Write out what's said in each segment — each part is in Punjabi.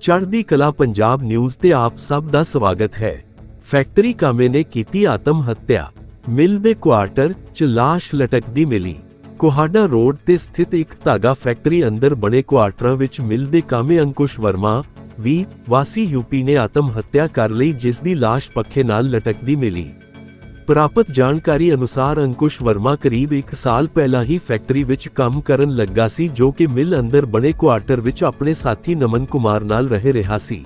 ਚੜ੍ਹਦੀ ਕਲਾ ਪੰਜਾਬ ਨਿਊਜ਼ ਤੇ ਆਪ ਸਭ ਦਾ ਸਵਾਗਤ ਹੈ। ਫੈਕਟਰੀ ਕਾਮੇ ਨੇ ਕੀਤੀ ਆਤਮ ਹੱਤਿਆ। ਮਿਲ ਦੇ ਕੁਆਰਟਰ ਚ ਲਾਸ਼ ਲਟਕਦੀ ਮਿਲੀ। ਕੋਹਾਡਾ ਰੋਡ ਤੇ ਸਥਿਤ ਇੱਕ ਧਾਗਾ ਫੈਕਟਰੀ ਅੰਦਰ ਬਣੇ ਕੁਆਰਟਰਾਂ ਵਿੱਚ ਮਿਲ ਦੇ ਕਾਮੇ ਅੰਕੁਸ਼ ਵਰਮਾ, ਵੀ ਵਾਸੀ ਯੂਪੀ ਨੇ ਆਤਮ ਹੱਤਿਆ ਕਰ ਲਈ ਜਿਸ ਦੀ ਲਾਸ਼ ਪੱਖੇ ਨਾਲ ਲਟਕਦੀ ਮਿਲੀ। ਪ੍ਰਾਪਤ ਜਾਣਕਾਰੀ ਅਨੁਸਾਰ ਅੰਕੁਸ਼ ਵਰਮਾ ਕਰੀਬ 1 ਸਾਲ ਪਹਿਲਾਂ ਹੀ ਫੈਕਟਰੀ ਵਿੱਚ ਕੰਮ ਕਰਨ ਲੱਗਾ ਸੀ, ਜੋ ਕਿ ਮਿਲ ਅੰਦਰ ਬਣੇ ਕੁਆਰਟਰ ਵਿੱਚ ਆਪਣੇ ਸਾਥੀ ਨਮਨ ਕੁਮਾਰ ਨਾਲ ਰਹਿ ਰਿਹਾ ਸੀ।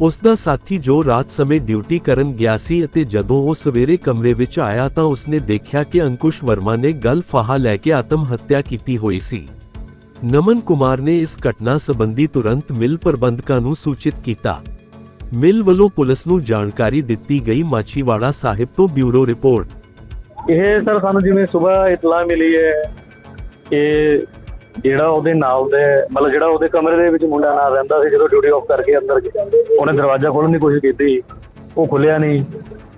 ਉਸ ਦਾ ਸਾਥੀ ਜੋ ਰਾਤ ਸਮੇਂ ਡਿਊਟੀ ਕਰਨ ਗਿਆ ਸੀ ਅਤੇ ਜਦੋਂ ਉਹ ਸਵੇਰੇ ਕਮਰੇ ਵਿੱਚ ਆਇਆ ਤਾਂ ਉਸਨੇ ਦੇਖਿਆ ਕਿ ਅੰਕੁਸ਼ ਵਰਮਾ ਨੇ ਗਲ ਫਾਹਾ ਲੈ ਕੇ ਆਤਮ ਹੱਤਿਆ ਕੀਤੀ ਹੋਈ ਸੀ। ਨਮਨ ਕੁਮਾਰ ਨੇ ਇਸ ਘਟਨਾ ਸੰਬੰਧੀ ਤੁਰੰਤ ਮਿਲ ਪ੍ਰਬੰਧਕਾਂ ਨੂੰ ਸੂਚਿਤ ਕੀਤਾ। ਮਿਲ ਵੱਲੋਂ ਪੁਲਿਸ ਨੂੰ ਜਾਣਕਾਰੀ ਦਿੱਤੀ ਗਈ। ਮਾਛੀਵਾੜਾ ਸਾਹਿਬ ਤੋਂ ਬਿਊਰੋ ਰਿਪੋਰਟ। ਇਹ ਸਰ ਸਾਨੂੰ ਜਿਵੇਂ ਸਵੇਰ ਇਤਲਾ ਮਿਲੀ ਹੈ ਕਿ ਜਿਹੜਾ ਉਹਦੇ ਨਾਲ ਦੇ, ਮਤਲਬ ਜਿਹੜਾ ਉਹਦੇ ਕਮਰੇ ਦੇ ਵਿੱਚ ਮੁੰਡਾ ਨਾਲ ਰਹਿੰਦਾ ਸੀ, ਜਦੋਂ ਡਿਊਟੀ ਆਫ ਕਰਕੇ ਅੰਦਰ ਗਿਆ, ਉਹਨੇ ਦਰਵਾਜ਼ਾ ਖੋਲਣ ਦੀ ਕੋਸ਼ਿਸ਼ ਕੀਤੀ, ਉਹ ਖੁੱਲਿਆ ਨਹੀਂ।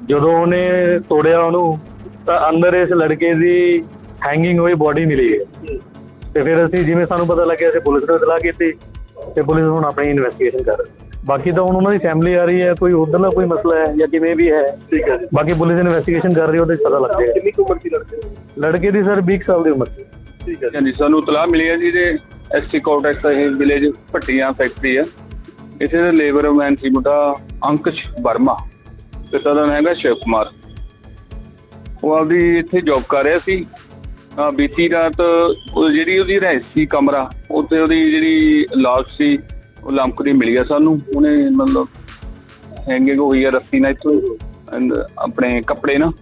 ਜਦੋਂ ਉਹਨੇ ਤੋੜਿਆ ਉਹਨੂੰ, ਤਾਂ ਅੰਦਰ ਇਸ ਲੜਕੇ ਦੀ ਹੈਂਗਿੰਗ ਹੋਈ ਬੋਡੀ ਮਿਲੀ ਹੈ। ਤੇ ਫਿਰ ਅਸੀਂ ਜਿਵੇਂ ਸਾਨੂੰ ਪਤਾ ਲੱਗਿਆ, ਅਸੀਂ ਪੁਲਿਸ ਨੂੰ ਇਤਲਾਹ ਕੀਤੀ, ਤੇ ਪੁਲਿਸ ਹੁਣ ਆਪਣੀ ਇਨਵੈਸਟੀਗੇਸ਼ਨ ਕਰ ਰਹੀ ਹੈ। ਬਾਕੀ ਤਾਂ ਹੁਣ ਉਹਨਾਂ ਦੀ ਫੈਮਿਲੀ ਆ ਰਹੀ ਹੈ ਕੋਈ ਉਧਰ ਦਾ ਕੋਈ ਮਸਲਾ ਹੈ ਜਾਂ ਕਿਵੇਂ ਵੀ ਹੈ ਠੀਕ ਹੈ ਬਾਕੀ ਪੁਲਿਸ ਇਨਵੈਸਟੀਗੇਸ਼ਨ ਕਰ ਰਹੀ ਹੈ ਉਹਦੇ ਪਤਾ ਲੱਗ ਜਾਏਗਾ। ਕਿੰਨੀ ਉਮਰ ਦੀ ਲੜਕੇ ਲੜਕੇ ਦੀ ਸਰ 20 ਸਾਲ ਦੀ ਉਮਰ ਠੀਕ ਹੈ ਹਾਂਜੀ ਸਾਨੂੰ ਇਤਲਾਹ ਮਿਲੀ ਹੈ ਜੀ ਦੇ ਐਸਟੀ ਕੋਟੈਕਸ ਇਹ ਵਿਲੇਜ ਭੱਟੀਆਂ ਫੈਕਟਰੀ ਆ ਇੱਥੇ ਦੇ ਲੇਬਰ ਮੈਨ ਸੀ ਮੁੰਡਾ ਅੰਕਸ਼ ਵਰਮਾ ਪਿਤਾ ਦਾ ਨਾਮ ਹੈਗਾ ਸ਼ਿਵ ਕੁਮਾਰ। ਉਹ ਆਪਦੀ ਇੱਥੇ ਜੌਬ ਕਰ ਰਿਹਾ ਸੀ। ਬੀਤੀ ਰਾਤ ਉਹ ਜਿਹੜੀ ਉਹਦੀ ਰਹਿ ਸੀ ਕਮਰਾ ਉੱਤੇ ਉਹਦੀ ਜਿਹੜੀ ਲਾਸ਼ ਸੀ ਉਹ ਲੰਕਦੀ ਮਿਲ ਗਿਆ ਸਾਨੂੰ। ਉਹਨੇ ਮਤਲਬ ਹੈਂਗਿੰਗ ਹੋਈ ਆ ਰੱਸੀ ਨਾਲ and ਆਪਣੇ ਕੱਪੜੇ ਨਾਲ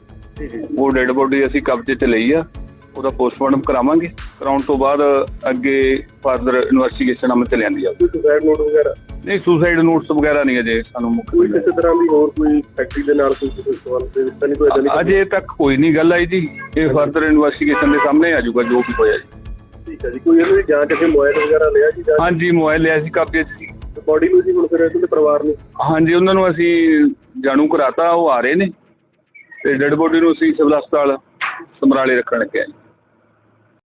ਉਹ ਡੈੱਡ ਬੋਡੀ ਅਸੀਂ ਕਬਜ਼ੇ 'ਚ ਲਈ ਆ। ਉਹਦਾ ਪੋਸਟਮਾਰਟਮ ਕਰਾਵਾਂਗੇ। ਕਰਾਉਣ ਤੋਂ ਬਾਅਦ ਅੱਗੇ ਫਰਦਰ ਇਨਵੈਸਟੀਗੇਸ਼ਨ ਅਮਲ ਚ ਲਿਆਂਦੀ ਜਾਊਗੀ। ਸੁਸਾਈਡ ਨੋਟ ਵਗੈਰਾ? ਨਹੀਂ ਸੁਸਾਈਡ ਨੋਟਸ ਵਗੈਰਾ ਨਹੀਂ ਅਜੇ ਸਾਨੂੰ ਮੁੱਖ ਕੋਈ ਕਿਸੇ ਤਰ੍ਹਾਂ ਦੀ ਹੋਰ ਕੋਈ ਫੈਕਟਰੀ ਦੇ ਨਾਲ ਕੋਈ ਕਿਸੇ ਸਵਾਲ ਦੇ ਵਿੱਚ ਤਾਂ ਨਹੀਂ ਕੋਈ ਏਦਾਂ ਦੀ ਅਜੇ ਤੱਕ ਕੋਈ ਨਹੀਂ ਗੱਲ ਆਈ ਜੀ। ਇਹ ਫਰਦਰ ਇਨਵੈਸਟੀਗੇਸ਼ਨ ਦੇ ਸਾਹਮਣੇ ਆ ਜਾਊਗਾ ਜੋ ਵੀ ਹੋਇਆ ਜੀ। ਠੀਕ ਹੈ ਜੀ। ਕੋਈ ਇਹਨਾਂ ਦੀ ਜਾਂਚ ਕਿਸੇ ਮੋਬਾਈਲ ਵਗੈਰਾ ਲਿਆ ਜੀ ਜਾਂ ਹਾਂਜੀ ਮੋਬਾਈਲ ਲਿਆ ਸੀ 'ਚ ਸੀ ਬੋਡੀ ਨੂੰ ਜੀ ਹੁਣ ਫਿਰ ਇਹਦੇ ਪਰਿਵਾਰ ਨੂੰ? ਹਾਂਜੀ ਉਹਨਾਂ ਨੂੰ ਅਸੀਂ ਜਾਣੂ ਕਰਾਤਾ ਉਹ ਆ ਰਹੇ ਨੇ। ਤੇ ਡੈੱਡ ਬੋਡੀ ਨੂੰ ਅਸੀਂ ਸਿਵਲ ਹਸਪਤਾਲ ਸਮਰਾਲੇ ਰੱਖਣ ਲੱਗੇ ਹਾਂ